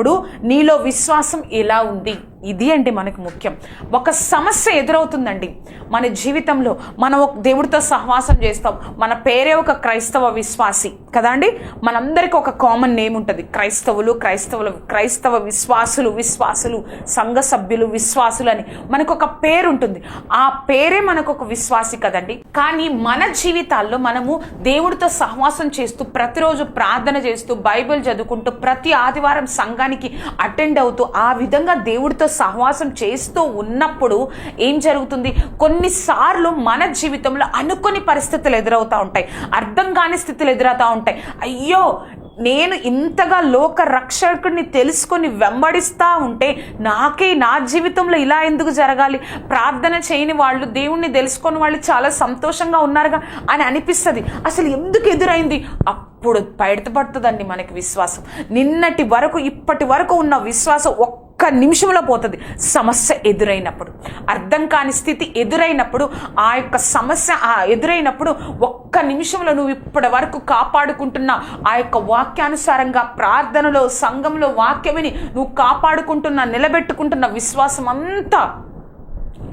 ఎదురైనప్పుడు నీలో విశ్వాసం ఎలా ఉంది. ఇది అండి మనకు ముఖ్యం. ఒక సమస్య ఎదురవుతుందండి. మన జీవితంలో మనం ఒక దేవుడితో సహవాసం చేస్తాం. మన పేరే ఒక క్రైస్తవ విశ్వాసి. కదా అండి? మనందరికీ ఒక కామన్ నేమ్ ఉంటుంది. క్రైస్తవులు క్రైస్తవులు క్రైస్తవ విశ్వాసులు విశ్వాసులు సంఘ సభ్యులు విశ్వాసులు అని మనకు ఒక పేరు ఉంటుంది. ఆ పేరే మనకు ఒక విశ్వాసి కదండి? కానీ మన జీవితాల్లో మనము దేవుడితో సహవాసం చేస్తూ ప్రతిరోజు ప్రార్థన చేస్తూ బైబిల్ చదువుకుంటూ ప్రతి ఆదివారం సంఘానికి అటెండ్ అవుతూ ఆ విధంగా దేవుడితో సహవాసం చేస్తూ ఉన్నప్పుడు ఏం జరుగుతుంది? కొన్నిసార్లు మన జీవితంలో అనుకోని పరిస్థితులు ఎదురవుతూ ఉంటాయి. అర్థం కాని స్థితులు ఎదురవుతూ ఉంటాయి. అయ్యో! నేను ఇంతగా లోక రక్షకుడిని తెలుసుకొని వెంబడిస్తూ ఉంటే నాకే నా జీవితంలో ఇలా ఎందుకు జరగాలి? ప్రార్థన చేయని వాళ్ళు దేవుణ్ణి తెలుసుకొని వాళ్ళు చాలా సంతోషంగా ఉన్నారుగా అని అనిపిస్తుంది. అసలు ఎందుకు ఎదురైంది? అప్పుడు బయటపడుతుందండి మనకి విశ్వాసం. నిన్నటి వరకు ఇప్పటి వరకు ఉన్న విశ్వాసం ఒక్క ఒక్క నిమిషంలో పోతుంది. సమస్య ఎదురైనప్పుడు అర్థం కాని స్థితి ఎదురైనప్పుడు ఆ యొక్క సమస్య ఆ ఎదురైనప్పుడు ఒక్క నిమిషంలో నువ్వు ఇప్పటి వరకు కాపాడుకుంటున్న ఆ యొక్క వాక్యానుసారంగా ప్రార్థనలో సంఘంలో వాక్యమిని నువ్వు కాపాడుకుంటున్న నిలబెట్టుకుంటున్న విశ్వాసం అంతా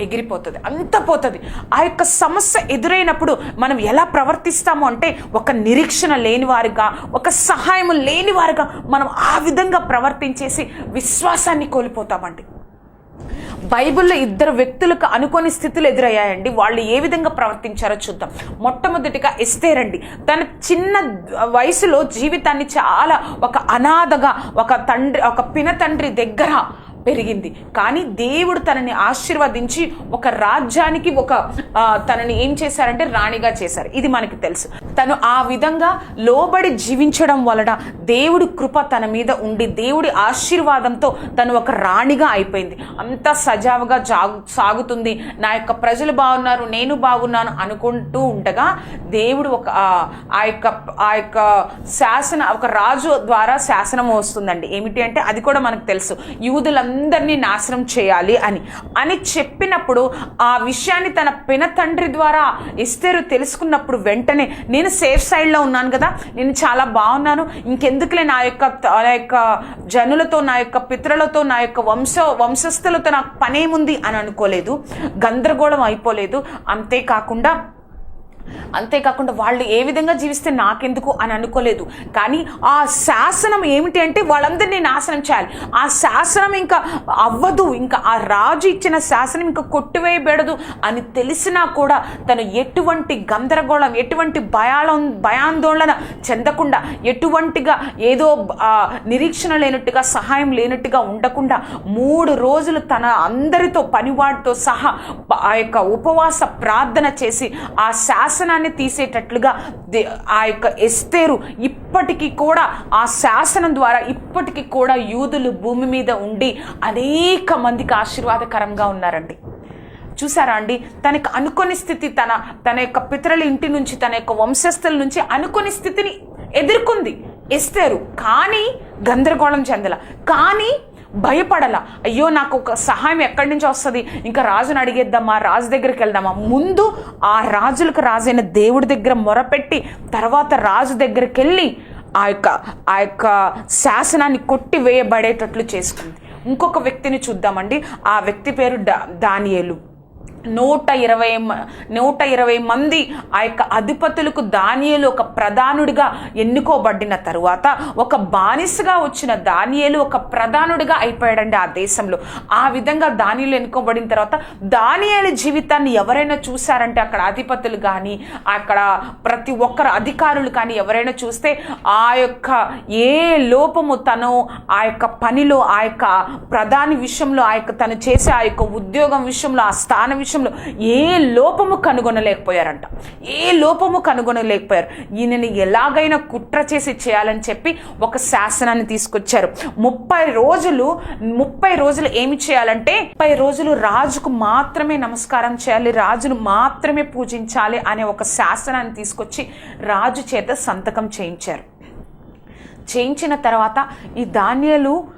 ఎగిరిపోతుంది అంత పోతుంది. ఆ యొక్క సమస్య ఎదురైనప్పుడు మనం ఎలా ప్రవర్తిస్తాము అంటే ఒక నిరీక్షణ లేనివారుగా ఒక సహాయం లేనివారుగా మనం ఆ విధంగా ప్రవర్తించేసి విశ్వాసాన్ని కోల్పోతామండి. బైబిల్లో ఇద్దరు వ్యక్తులకు అనుకోని స్థితులు ఎదురయ్యాయండి. వాళ్ళు ఏ విధంగా ప్రవర్తించారో చూద్దాం. మొట్టమొదటిగా ఎస్తేరండి తన చిన్న వయసులో జీవితాన్ని చాలా ఒక అనాథగా ఒక తండ్రి ఒక పిన తండ్రి దగ్గర పెరిగింది. కానీ దేవుడు తనని ఆశీర్వదించి ఒక రాజ్యానికి ఒక తనని ఏం చేశారంటే రాణిగా చేశారు. ఇది మనకి తెలుసు. తను ఆ విధంగా లోబడి జీవించడం వలన దేవుడి కృప తన మీద ఉండి దేవుడి ఆశీర్వాదంతో తను ఒక రాణిగా అయిపోయింది. అంత సజావుగా జాగు సాగుతుంది. నా యొక్క ప్రజలు బాగున్నారు నేను బాగున్నాను అనుకుంటూ ఉండగా దేవుడు ఒక ఆ- యొక్క ఆ యొక్క శాసన ఒక రాజు ద్వారా శాసనం వస్తుందండి. ఏమిటి అంటే అది కూడా మనకు తెలుసు. అందరినీ నాశనం చేయాలి అని. అని చెప్పినప్పుడు ఆ విషయాన్ని తన పిన తండ్రి ద్వారా ఇస్తేరు తెలుసుకున్నప్పుడు వెంటనే నేను సేఫ్ సైడ్లో ఉన్నాను కదా నేను చాలా బాగున్నాను ఇంకెందుకులే నా యొక్క నా యొక్క జనులతో నా యొక్క పిత్రులతో నా యొక్క వంశ వంశస్థులతో నాకు పనేముంది అని అనుకోలేదు గందరగోళం అయిపోలేదు. అంతేకాకుండా అంతేకాకుండా వాళ్ళు ఏ విధంగా జీవిస్తే నాకెందుకు అని అనుకోలేదు. కానీ ఆ శాసనం ఏమిటి అంటే వాళ్ళందరినీ నాశనం చేయాలి. ఆ శాసనం ఇంకా అవ్వదు. ఇంకా ఆ రాజు ఇచ్చిన శాసనం ఇంకా కొట్టివేయబడదు అని తెలిసినా కూడా తను ఎటువంటి గందరగోళం ఎటువంటి భయాలం భయాందోళన చెందకుండా ఎటువంటిగా ఏదో నిరీక్షణ లేనట్టుగా సహాయం లేనట్టుగా ఉండకుండా మూడు రోజులు తన అందరితో పనివాడితో సహా ఆ యొక్క ఉపవాస ప్రార్థన చేసి ఆ శాసనాన్ని తీసేటట్లుగా దే- ఆ యొక్క ఎస్తేరు ఇప్పటికీ కూడా ఆ శాసనం ద్వారా ఇప్పటికీ కూడా యూదులు భూమి మీద ఉండి అనేక మందికి ఆశీర్వాదకరంగా ఉన్నారండి. చూసారా అండి? తనకు అనుకోని స్థితి తన తన యొక్క పితరుల ఇంటి నుంచి తన యొక్క వంశస్థుల నుంచి అనుకోని స్థితిని ఎదుర్కొంది ఎస్తేరు. కానీ గందరగోళం చెందల. కానీ భయపడలా. అయ్యో నాకు ఒక సహాయం ఎక్కడి నుంచి వస్తుంది? ఇంకా రాజుని అడిగేద్దామా? రాజు దగ్గరికి వెళ్దామా? ముందు ఆ రాజులకు రాజైన దేవుడి దగ్గర మొరపెట్టి తర్వాత రాజు దగ్గరికి వెళ్ళి ఆ యొక్క ఆ యొక్క శాసనాన్ని కొట్టి వేయబడేటట్లు చేసుకుంది. ఇంకొక వ్యక్తిని చూద్దామండి. ఆ వ్యక్తి పేరు డా దానియేలు. నూట ఇరవై మ- నూట ఇరవై మంది ఆ యొక్క అధిపతులకు దానియలు ఒక ప్రధానుడిగా ఎన్నుకోబడిన తరువాత ఒక బానిసగా వచ్చిన దానియలు ఒక ప్రధానుడిగా అయిపోయాడండి ఆ దేశంలో. ఆ విధంగా దానియలు ఎన్నుకోబడిన తర్వాత దానియలు జీవితాన్ని ఎవరైనా చూశారంటే అక్కడ అధిపతులు కానీ అక్కడ ప్రతి ఒక్కరు అధికారులు కానీ ఎవరైనా చూస్తే ఆ యొక్క ఏ లోపము తను ఆ యొక్క పనిలో ఆ యొక్క ప్రధాని విషయంలో ఆ యొక్క తను చేసే ఆ యొక్క ఉద్యోగం విషయంలో ఆ స్థాన విషయంలో ఏ లోపము కనుగొనలేకపోయారంట. ఏ లోపము కనుగొనలేకపోయారు. ఈయనని ఎలాగైనా కుట్ర చేసి చేయాలని చెప్పి ఒక శాసనాన్ని తీసుకొచ్చారు. ముప్పై రోజులు ముప్పై రోజులు ఏమి చేయాలంటే ముప్పై రోజులు రాజుకు మాత్రమే నమస్కారం చేయాలి రాజును మాత్రమే పూజించాలి అనే ఒక శాసనాన్ని తీసుకొచ్చి రాజు చేత సంతకం చేయించారు. చేయించిన తర్వాత ఈ ధాన్యాలు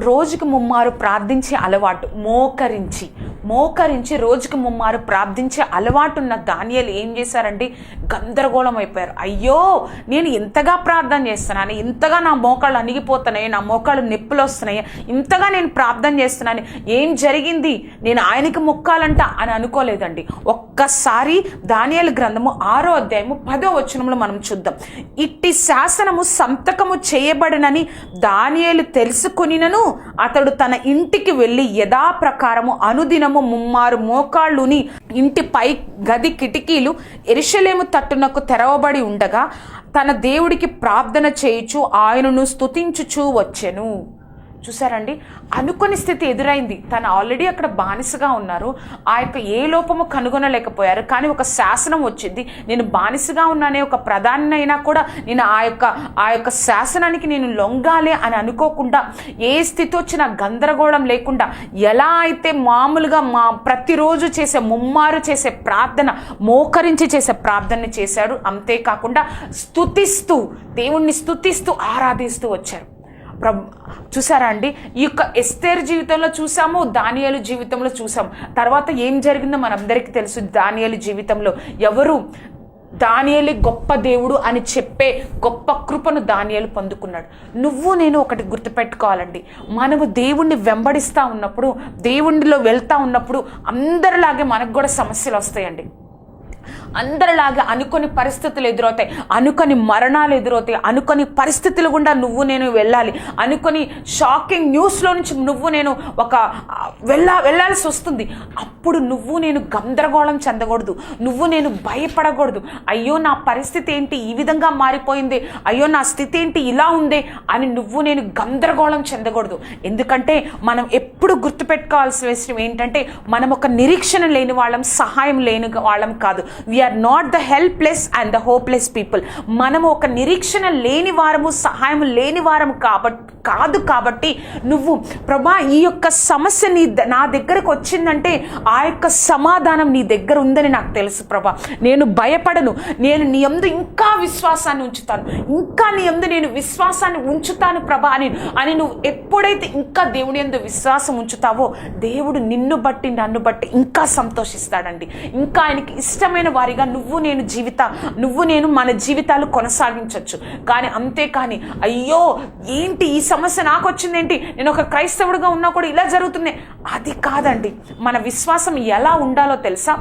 రోజుకి ముమ్మారు ప్రార్థించే అలవాటు మోకరించి మోకరించి రోజుకి ముమ్మారు ప్రార్థించే అలవాటు ఉన్న దానియాలు ఏం చేశారండి? గందరగోళం అయిపోయారు. అయ్యో నేను ఇంతగా ప్రార్థన చేస్తున్నాను ఇంతగా నా మోకాళ్ళు అణిగిపోతున్నాయి నా మోకాళ్ళు నొప్పులు వస్తున్నాయి ఇంతగా నేను ప్రార్థన చేస్తున్నాను ఏం జరిగింది? నేను ఆయనకి మొక్కాలంట అని అనుకోలేదండి. ఒక్కసారి దానియాల గ్రంథము ఆరో అధ్యాయము పదో వచనంలో మనం చూద్దాం. ఇట్టి శాసనము సంతకము చేయబడినని దానియేలు తెలుసుకొనినను అతడు తన ఇంటికి వెళ్ళి యథాప్రకారము అనుదినము ముమ్మారు మోకాళ్ళుని ఇంటి పై గది కిటికీలు ఎరిశలేము తట్టునకు తెరవబడి ఉండగా తన దేవుడికి ప్రార్థన చేయుచు ఆయనను స్తుతించుచూ వచ్చెను. చూసారండి? అనుకోని స్థితి ఎదురైంది. తను ఆల్రెడీ అక్కడ బానిసగా ఉన్నారు. ఆ యొక్క ఏ లోపము కనుగొనలేకపోయారు. కానీ ఒక శాసనం వచ్చింది. నేను బానిసగా ఉన్నానే ఒక ప్రధానైనా కూడా నేను ఆ యొక్క ఆ యొక్క శాసనానికి నేను లొంగాలి అని అనుకోకుండా ఏ స్థితి వచ్చినా గందరగోళం లేకుండా ఎలా అయితే మామూలుగా మా ప్రతిరోజు చేసే ముమ్మారు చేసే ప్రార్థన మోకరించి చేసే ప్రార్థన చేశాడు అంతేకాకుండా స్థుతిస్తూ దేవుణ్ణి స్థుతిస్తూ ఆరాధిస్తూ వచ్చారు. ప్రభు చూసారా అండి? ఈ యొక్క ఎస్తేర్ జీవితంలో చూసాము దానియాలు జీవితంలో చూసాము. తర్వాత ఏం జరిగిందో మనందరికీ తెలుసు దానియాలు జీవితంలో. ఎవరు? దానియలి గొప్ప దేవుడు అని చెప్పే గొప్ప కృపను దానియలు పొందుకున్నాడు. నువ్వు నేను ఒకటి గుర్తుపెట్టుకోవాలండి. మనము దేవుణ్ణి వెంబడిస్తూ ఉన్నప్పుడు దేవుణ్ణిలో వెళ్తూ ఉన్నప్పుడు అందరిలాగే మనకు కూడా సమస్యలు వస్తాయండి. అందరిలాగా అనుకొని పరిస్థితులు ఎదురవుతాయి. అనుకొని మరణాలు ఎదురవుతాయి. అనుకొని పరిస్థితులు గుండా నువ్వు నేను వెళ్ళాలి. అనుకొని షాకింగ్ న్యూస్లో నుంచి నువ్వు నేను ఒక వెళ్ళా వెళ్ళాల్సి వస్తుంది. అప్పుడు నువ్వు నేను గందరగోళం చెందకూడదు. నువ్వు నేను భయపడకూడదు. అయ్యో నా పరిస్థితి ఏంటి? ఈ విధంగా మారిపోయింది. అయ్యో నా స్థితి ఏంటి? ఇలా ఉంది అని నువ్వు నేను గందరగోళం చెందకూడదు. ఎందుకంటే మనం ఎప్పుడు గుర్తుపెట్టుకోవాల్సిన విషయం ఏంటంటే మనం ఒక నిరీక్షణ లేని వాళ్ళం సహాయం లేని వాళ్ళం కాదు. We are not the helpless and the hopeless people మనము ఒక నిరీక్షణ లేని వారము సహాయం లేని వారము కాబట్టి కాదు కాబట్టి నువ్వు ప్రభా ఈ యొక్క సమస్య నీ ద- నా దగ్గరకు వచ్చిందంటే ఆ యొక్క సమాధానం నీ దగ్గర ఉందని నాకు తెలుసు ప్రభా. నేను భయపడను. నేను నీ యందు ఇంకా విశ్వాసాన్ని ఉంచుతాను. ఇంకా నీ యందు నేను విశ్వాసాన్ని ఉంచుతాను ప్రభా అని అని నువ్వు ఎప్పుడైతే ఇంకా దేవుని ఎందు విశ్వాసం ఉంచుతావో దేవుడు నిన్ను బట్టి నన్ను బట్టి ఇంకా సంతోషిస్తాడండి. ఇంకా ఆయనకి ఇష్టమైన వారి వారిగా నువ్వు నేను జీవిత నువ్వు నేను మన జీవితాలు కొనసాగించవచ్చు కానీ అంతేకాని అయ్యో ఏంటి ఈ సమస్య నాకు వచ్చిందేంటి నేను ఒక క్రైస్తవుడిగా ఉన్నా కూడా ఇలా జరుగుతుంది అది కాదండి. మన విశ్వాసం ఎలా ఉండాలో తెలుసా?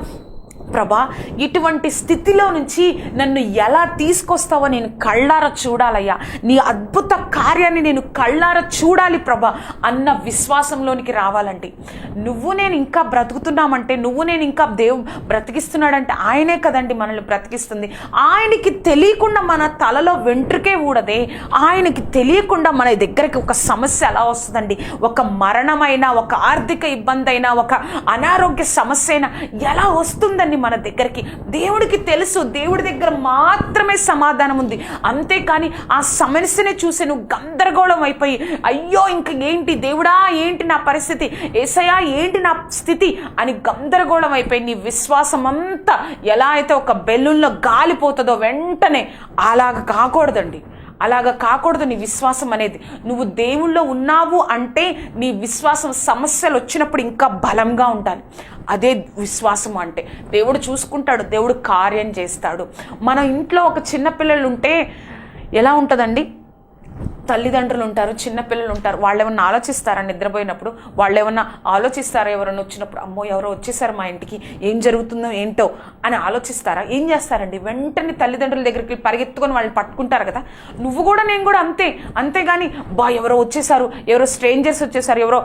ప్రభా ఇటువంటి స్థితిలో నుంచి నన్ను ఎలా తీసుకొస్తావో నేను కళ్ళారా చూడాలయ్యా. నీ అద్భుత కార్యాన్ని నేను కళ్ళార చూడాలి ప్రభా అన్న విశ్వాసంలోనికి రావాలండి నువ్వు నేను ఇంకా బ్రతుకుతున్నామంటే నువ్వు నేను ఇంకా దేవు బ్రతికిస్తున్నాడంటే ఆయనే కదండి మనల్ని బ్రతికిస్తుంది. ఆయనకి తెలియకుండా మన తలలో వెంట్రుకే ఊడదే. ఆయనకి తెలియకుండా మన దగ్గరికి ఒక సమస్య ఎలా వస్తుందండి? ఒక మరణమైనా ఒక ఆర్థిక ఇబ్బంది అయినా ఒక అనారోగ్య సమస్య అయినా ఎలా వస్తుందండి మన దగ్గరికి. దేవుడికి తెలుసు దేవుడి దగ్గర మాత్రమే సమాధానం ఉంది. అంతేకాని ఆ సమస్యని చూసి నువ్వు గందరగోళం అయిపోయి అయ్యో ఇంక ఏంటి దేవుడా ఏంటి నా పరిస్థితి? ఏసయా ఏంటి నా స్థితి? అని గందరగోళం అయిపోయి నీ విశ్వాసం అంతా ఎలా అయితే ఒక బెల్లుల్లో గాలిపోతుందో వెంటనే అలాగ కాకూడదండి. అలాగ కాకూడదు నీ విశ్వాసం అనేది. నువ్వు దేవుళ్ళో ఉన్నావు అంటే నీ విశ్వాసం సమస్యలు వచ్చినప్పుడు ఇంకా బలంగా ఉండాలి. అదే విశ్వాసం అంటే. దేవుడు చూసుకుంటాడు దేవుడు కార్యం చేస్తాడు. మన ఇంట్లో ఒక చిన్న పిల్లలు ఉంటే ఎలా ఉంటుందండి? తల్లిదండ్రులు ఉంటారు చిన్నపిల్లలు ఉంటారు వాళ్ళు ఏమన్నా ఆలోచిస్తారా నిద్రపోయినప్పుడు? వాళ్ళు ఏమన్నా ఆలోచిస్తారా ఎవరైనా వచ్చినప్పుడు? అమ్మో ఎవరో వచ్చేసారు మా ఇంటికి ఏం జరుగుతుందో ఏంటో అని ఆలోచిస్తారా? ఏం చేస్తారండి? వెంటనే తల్లిదండ్రుల దగ్గరికి పరిగెత్తుకొని వాళ్ళు పట్టుకుంటారు కదా? నువ్వు కూడా నేను కూడా అంతే. అంతేగాని బా ఎవరో వచ్చేసారు ఎవరో స్ట్రేంజర్స్ వచ్చేసారు ఎవరో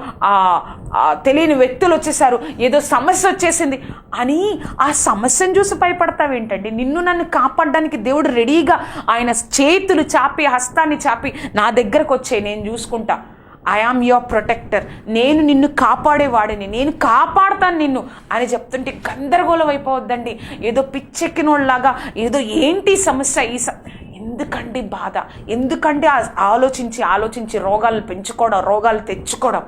తెలియని వ్యక్తులు వచ్చేసారు ఏదో సమస్య వచ్చేసింది అని ఆ సమస్యను చూసి భయపడతావేంటండి నిన్ను నన్ను కాపాడడానికి దేవుడు రెడీగా ఆయన చేతులు చాపి హస్తాన్ని చాపి నా దగ్గరకు వచ్చే నేను చూసుకుంటా. ఐ ఆమ్ యువర్ ప్రొటెక్టర్ నేను నిన్ను కాపాడేవాడిని. నేను కాపాడతాను నిన్ను అని చెప్తుంటే గందరగోళం అయిపోవద్దండి. ఏదో పిచ్చెక్కినోళ్ళలాగా ఏదో ఏంటి సమస్య ఈ స? ఎందుకండి బాధ? ఎందుకండి ఆలోచించి ఆలోచించి రోగాలు పెంచుకోవడం రోగాలు తెచ్చుకోవడం?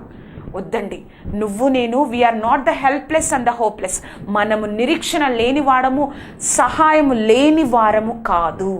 వద్దండి. నువ్వు నేను we are not the helpless and the hopeless మనము నిరీక్షణ లేని వాడము సహాయము లేని వారము కాదు.